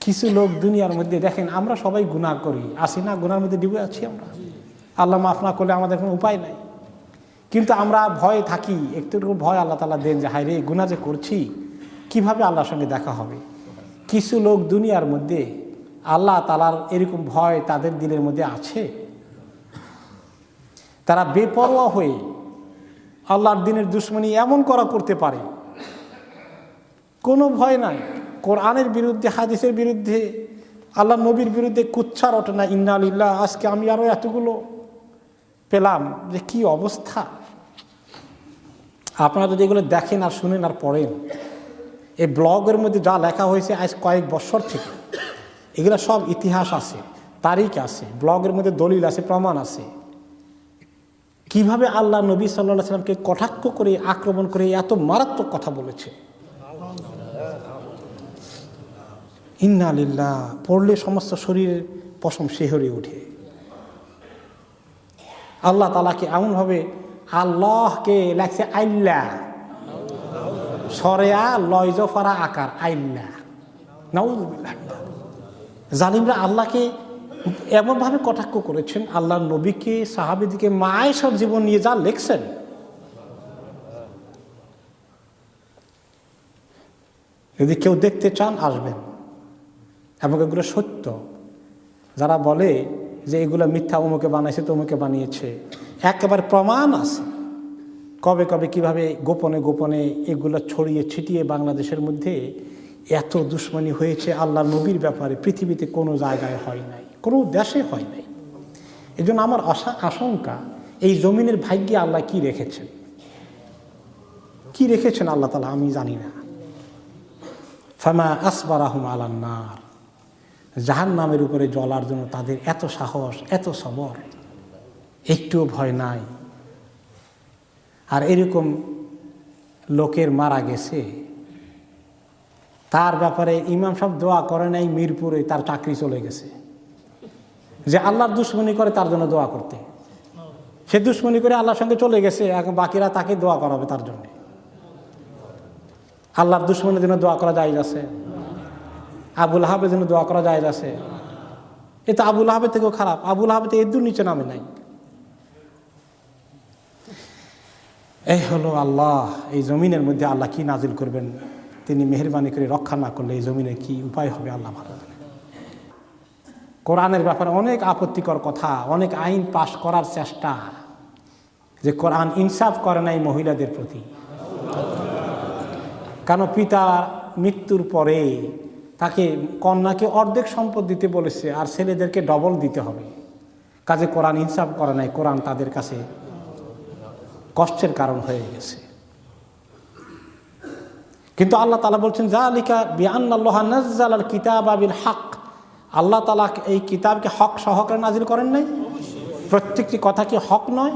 কিছু লোক দুনিয়ার মধ্যে দেখেন, আমরা সবাই গুনাহ করি। আসি না গুনার মধ্যে ডুবে আছি আমরা। আল্লাহ মাফ না করলে আমাদের কোনো উপায় নাই। কিন্তু আমরা ভয়ে থাকি একটু ভয় আল্লাহ তালা দেন যে, হায় রে গুণা যে করছি, কীভাবে আল্লাহর সঙ্গে দেখা হবে? কিছু লোক দুনিয়ার মধ্যে আল্লাহ তালার এরকম ভয় তাদের দিলের মধ্যে আছে। তারা বেপরোয়া হয়ে আল্লাহর দিনের দুশ্মনী এমন করা করতে পারে। কোনো ভয় নাই। কোরআনের বিরুদ্ধে, হাদিসের বিরুদ্ধে, আল্লাহ নবীর বিরুদ্ধে কুচ্ছার ওঠে না, ইন্না আলিল্লাহ আজকে আমি আরও এতগুলো পেলাম যে কি অবস্থা? আপনারা যদি এগুলো দেখেন আর শুনেন আর পড়েন, এই ব্লগের মধ্যে যা লেখা হয়েছে আজ কয়েক বছর থেকে, এগুলো সব ইতিহাস আছে, তারিখ আছে, ব্লগের মধ্যে দলিল আছে, প্রমাণ আছে। কীভাবে আল্লাহ নবী সাল্লাহ সাল্লামকে কটাক্ষ করে, আক্রমণ করে, এত মারাত্মক কথা বলেছে? ইন্না আলিল্লাহ পড়লে সমস্ত শরীরের পশম শেহরে ওঠে। আল্লাহ তালাকে এমনভাবে আল্লাহকে লাগছে আইল্লা। সরেয়া লয়জফারা আকার, আইল্লা। জালিমরা আল্লাহকে এমনভাবে কটাক্ষ করেছেন আল্লাহ নবীকে সাহাবিদিকে মায়েশার জীবন নিয়ে যা লেখছেন। যদি কেউ দেখতে চান, আসবেন। এবং এগুলো সত্য। যারা বলে যে এগুলো মিথ্যা, অমুকে বানাইছে, তমুকে বানিয়েছে, একেবারে প্রমাণ আছে। কবে কবে, কীভাবে গোপনে গোপনে এগুলো ছড়িয়ে ছিটিয়ে বাংলাদেশের মধ্যে এত দুশ্মনী হয়েছে, আল্লাহ নবীর ব্যাপারে পৃথিবীতে কোনো জায়গায় হয় নাই, কোনো দেশে হয় নাই। এই জন্য আমার আশা, আশঙ্কা, এই জমিনের ভাগ্যে আল্লাহ কি রেখেছেন? কি রেখেছেন আল্লাহ তালা আমি জানি না। ফামা আসবারাহম আলান্নার জাহান নামের উপরে জ্বলার জন্য তাদের এত সাহস, এত সবর। একটুও ভয় নাই। আর এরকম লোকের মারা গেছে। তার ব্যাপারে ইমাম সব দোয়া করে নাই, মিরপুরে তার চাকরি চলে গেছে। যে আল্লাহর দুশ্মনী করে তার জন্য দোয়া করতে। সে দুশ্মনী করে আল্লাহর সঙ্গে চলে গেছে, এখন বাকিরা তাকে দোয়া করাবে তার জন্য। আল্লাহর দুশ্মনের জন্য দোয়া করা যায় আছে। আবুল আহাবের জন্য দোয়া করা যায় আছে। এ তো আবুল আহাবের থেকেও খারাপ। আবুল আহাবে তো এদুর নিচে নামে নাই। এই হলো আল্লাহ, এই জমিনের মধ্যে আল্লাহ কি নাজিল করবেন? তিনি মেহরবানি করে রক্ষা না করলে এই জমিনে কি উপায় হবে আল্লাহ ভালো জানে। কোরআনের ব্যাপারে অনেক আপত্তিকর কথা, অনেক আইন পাশ করার চেষ্টা যে কোরআন ইনসাফ করে নাই মহিলাদের প্রতি। কারণ পিতা মৃত্যুর পরে তাকে কন্যাকে অর্ধেক সম্পদ দিতে বলেছে আর ছেলেদেরকে ডবল দিতে হবে। কাজে কোরআন ইনসাফ করে নাই, কোরআন তাদের কাছে কষ্টের কারণ হয়ে গেছে। কিন্তু আল্লাহ তালা বলছেন যা লিখা বিআল্লাহ নাজ্জাল কিতাব আবিল হক আল্লাহ তালা এই কিতাবকে হক সহকারে নাজিল করেন নাই? প্রত্যেকটি কথা কি হক নয়?